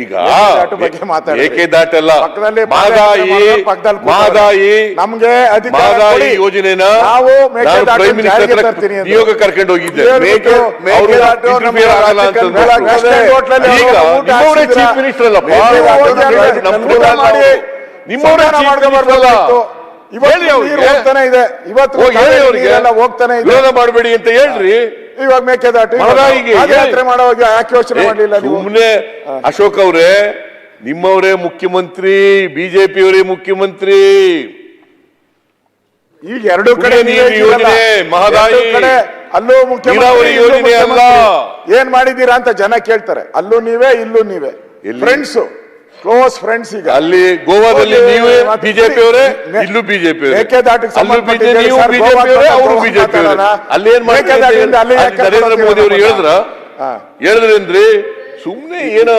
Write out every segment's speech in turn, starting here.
ಈಗ ಮಾದಾಯಿ. ಯೋಜನೆನ prime minister ನಿಯೋಗ ಕರ್ಕೊಂಡು ಹೋಗಿದ್ದೆ. ಚೀಫ್ ಮಿನಿಸ್ಟರ್ ಅಲ್ಲಪ್ಪ ನಿಮ್ಮವರೇ ಮಾಡ್ಕೊಂಡು ಮಿನಿಸ್ಟರ್ ಹೋಗ್ತಾನೆ ಇದೆ. ಇವತ್ತು ಹೋಗ್ತಾನೆ ವಿರೋಧ ಮಾಡಬೇಡಿ ಅಂತ ಹೇಳ್ರಿ. ಇವಾಗ ಮೇಕೆದಾಟು ಯಾತ್ರೆ ಮಾಡುವಾಗ ಯಾಕೆ ಯೋಚನೆ ಮಾಡಲಿಲ್ಲ ಸುಮ್ಮನೆ ಅಶೋಕ್ ಅವರೇ ನಿಮ್ಮವರೇ ಮುಖ್ಯಮಂತ್ರಿ ಬಿಜೆಪಿ ಅವರೇ ಮುಖ್ಯಮಂತ್ರಿ. ಈಗ ಎರಡು ಕಡೆ. ಯೋಜನೆ, ಮಹದಾಯಿ. ಕಡೆ ಅಲ್ಲೂ ಮುಖ್ಯಮಂತ್ರಿ ಯೋಜನೆ ಅಲ್ಲ. ಏನ್ ಮಾಡಿದೀರಾ ಅಂತ ಜನ ಕೇಳ್ತಾರೆ. ಅಲ್ಲೂ ನೀವೇ ಇಲ್ಲೂ ನೀವೇ? ಫ್ರೆಂಡ್ಸ್ ಕ್ಲೋಸ್ ಫ್ರೆಂಡ್ಸ್ ಈಗ. ಅಲ್ಲಿ ಗೋವಾದಲ್ಲಿ ನೀವೇ ಬಿಜೆಪಿ ಅವರೇ ಇಲ್ಲೂ ಬಿಜೆಪಿ ಅವರೇ ಬಿಜೆಪಿ ಅಲ್ಲಿ ಏನ್ ನರೇಂದ್ರ ಮೋದಿ ಅವರು ಹೇಳಿದ್ರ. ಹೇಳಿದ್ರೇನ್ರಿ ಸುಮ್ನೆ ಏನೋ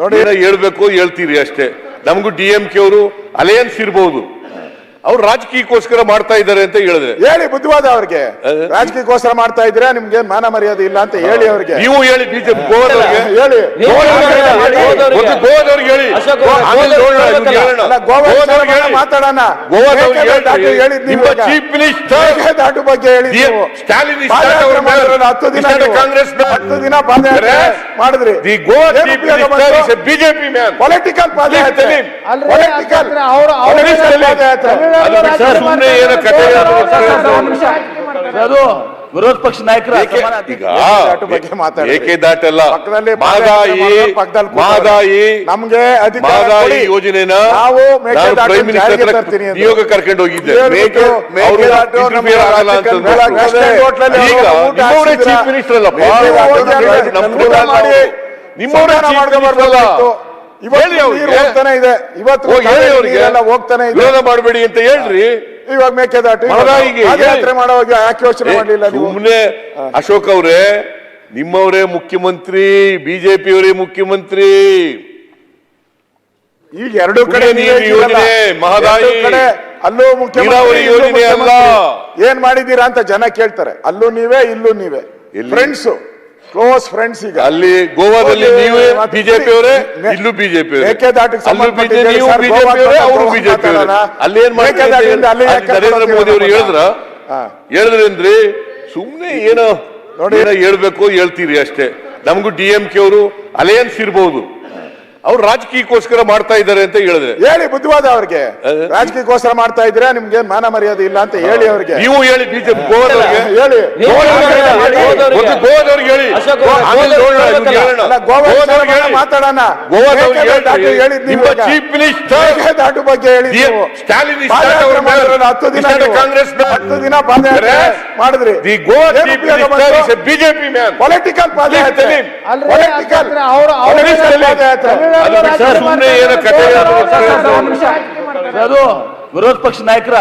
ನೋಡಿ. ಹೇಳ್ಬೇಕು ಹೇಳ್ತೀರಿ ಅಷ್ಟೇ. ನಮಗೂ ಡಿ ಎಂ ಕೆ ಅವರು ಅಲೆಯನ್ಸ್ ಇರ್ಬಹುದು ಅವ್ರು ರಾಜಕೀಯಕ್ಕೋಸ್ಕರ ಮಾಡ್ತಾ ಇದ್ದಾರೆ ಅಂತ ಹೇಳಿದ್ರೆ. ಹೇಳಿ ಬುದ್ಧಿವಾದ ಅವ್ರಿಗೆ. ರಾಜಕೀಯಕ್ಕೋಸ್ಕರ ಮಾಡ್ತಾ ಇದ್ರೆ ನಿಮ್ಗೆ ಮಾನ ಮರ್ಯಾದೆ ಇಲ್ಲ ಅಂತ ಹೇಳಿ ಅವ್ರಿಗೆ. ನೀವು ಹೇಳಿ ಬಿಜೆಪಿ ಗೋವಾದವ್ರಿಗೆ. ಹೇಳಿ. ಗೋವಾದವ್ರಿಗೆ ಹೇಳಿ. ಮಾತಾಡೋಣ. ಚೀಫ್ ಮಿನಿಸ್ಟರ್ ಮೇಕೆದಾಟು ಬಗ್ಗೆ ಹೇಳಿ. ಸ್ಟಾಲಿನ್ ಹತ್ತು ದಿನ ಕಾಂಗ್ರೆಸ್. ಹತ್ತು ದಿನ ಪಾದಯಾತ್ರೆ ಮಾಡಿದ್ರಿ. The Goa chief minister is a BJP man. Political ಪಾದಯಾತ್ರೆ. ಪೊಲಿಟಿಕಲ್ ಅವ್ರು- ಅವ್ರು ಸರ್, ಸುಮ್ನೆ ಏನೋ ಕಥೆ ಅದು ವಿರೋಧ ಪಕ್ಷ ನಾಯಕರು ನಮ್ಗೆ ಅಧಿಕಾರ ಮಾದಾಯಿ ಕೊಡಿ. ಯೋಜನೆನ ನಾವು ನಿಯೋಗ ಕರ್ಕೊಂಡು ಹೋಗಿದ್ದೆ? ಚೀಫ್ ಮಿನಿಸ್ಟರ್ ಅಲ್ಲಪ್ಪ. ಇವತ್ತು. ಹೋಗ್ತಾನೆ ಇದೆ. ಇವತ್ತು ಹೋಗಿ ಹೇಳಿ ಅವ್ರಿಗೆ. ನೀರೆಲ್ಲ ಹೋಗ್ತಾನೆ ಇದೆ. ವಿರೋಧ ಮಾಡಬೇಡಿ ಅಂತ ಹೇಳ್ರಿ. ಇವಾಗ ಮೇಕೆದಾಟು ಯಾತ್ರೆ ಮಾಡೋವಾಗ ಯಾಕೆ ಯೋಚನೆ ಮಾಡಲಿಲ್ಲ ಸುಮ್ಮನೆ ಅಶೋಕ್ ಅವರೇ ನಿಮ್ಮವರೇ ಮುಖ್ಯಮಂತ್ರಿ ಬಿಜೆಪಿ ಅವರೇ ಮುಖ್ಯಮಂತ್ರಿ ಈಗ ಎರಡು ಕಡೆ. ಯೋಜನೆ, ಮಹದಾಯಿ. ಕಡೆ ಅಲ್ಲೂ ಮುಖ್ಯಮಂತ್ರಿ ಯೋಜನೆ ಅಲ್ಲ. ಏನ್ ಮಾಡಿದೀರಾ ಅಂತ ಜನ ಕೇಳ್ತಾರೆ ಅಲ್ಲೂ ನೀವೇ ಇಲ್ಲೂ ನೀವೇ? ಫ್ರೆಂಡ್ಸ್ ಕ್ಲೋಸ್ ಫ್ರೆಂಡ್ಸ್ ಈಗ. ಅಲ್ಲಿ ಗೋವಾದಲ್ಲಿ ನೀವೇ ಬಿಜೆಪಿ ಅವರೇ ಇಲ್ಲೂ ಬಿಜೆಪಿ ಅವರೇ ಬಿಜೆಪಿ ಅಲ್ಲಿ ಏನ್ ನರೇಂದ್ರ ಮೋದಿ ಅವರು? ಹೇಳಿದ್ರ. ಹೇಳಿದ್ರೇನ್ರಿ ಸುಮ್ನೆ ಏನೋ ನೋಡಿ. ಹೇಳ್ಬೇಕು ಹೇಳ್ತೀರಿ ಅಷ್ಟೇ. ನಮಗೂ ಡಿ ಎಂ ಕೆ ಅವರು ಅಲೆಯನ್ಸ್ ಇರ್ಬೋದು. ಅವ್ರು ರಾಜಕೀಯಕ್ಕೋಸ್ಕರ ಮಾಡ್ತಾ ಇದ್ದಾರೆ ಅಂತ ಹೇಳಿದ್ರೆ. ಹೇಳಿ ಬುದ್ಧಿವಾದ ಅವ್ರಿಗೆ. ರಾಜಕೀಯಕ್ಕೋಸ್ಕರ ಮಾಡ್ತಾ ಇದ್ರೆ ನಿಮ್ಗೆ ಮಾನ ಮರ್ಯಾದೆ ಇಲ್ಲ ಅಂತ ಹೇಳಿ ಅವ್ರಿಗೆ. ನೀವು ಹೇಳಿ ಬಿಜೆಪಿ ಗೋವಾದವ್ರಿಗೆ. ಹೇಳಿ. ಗೋವಾದವ್ರಿಗೆ ಹೇಳಿ. ಗೋವಾದವ್ರಿಗೆ. ಮಾತಾಡೋಣ. ಗೋವಾದವ್ರಿಗೆ ಹೇಳಿ. ನಿಮ್ಮ. ಚೀಫ್ ಮಿನಿಸ್ಟರ್ ಬಗ್ಗೆ ಹೇಳಿ. ಸ್ಟಾಲಿನ್ ಹತ್ತು ದಿನ ಕಾಂಗ್ರೆಸ್. ಹತ್ತು ದಿನ ಪಾದಯಾತ್ರೆ ಮಾಡಿದ್ರಿ. ದಿ ಗೋವಾ ಏನ್ chief minister is a BJP man. Political ಪಾದಯಾತ್ರೆ ಪೊಲಿಟಿಕಲ್ ಅವ್ರು ಪಾದಯಾತ್ರೆ ಅದು ಬಿಟ್ಟು ಸುಮ್ನೆ ಏನೋ ಕಥೆ. ಅದು ವಿರೋಧ ಪಕ್ಷ ನಾಯಕರ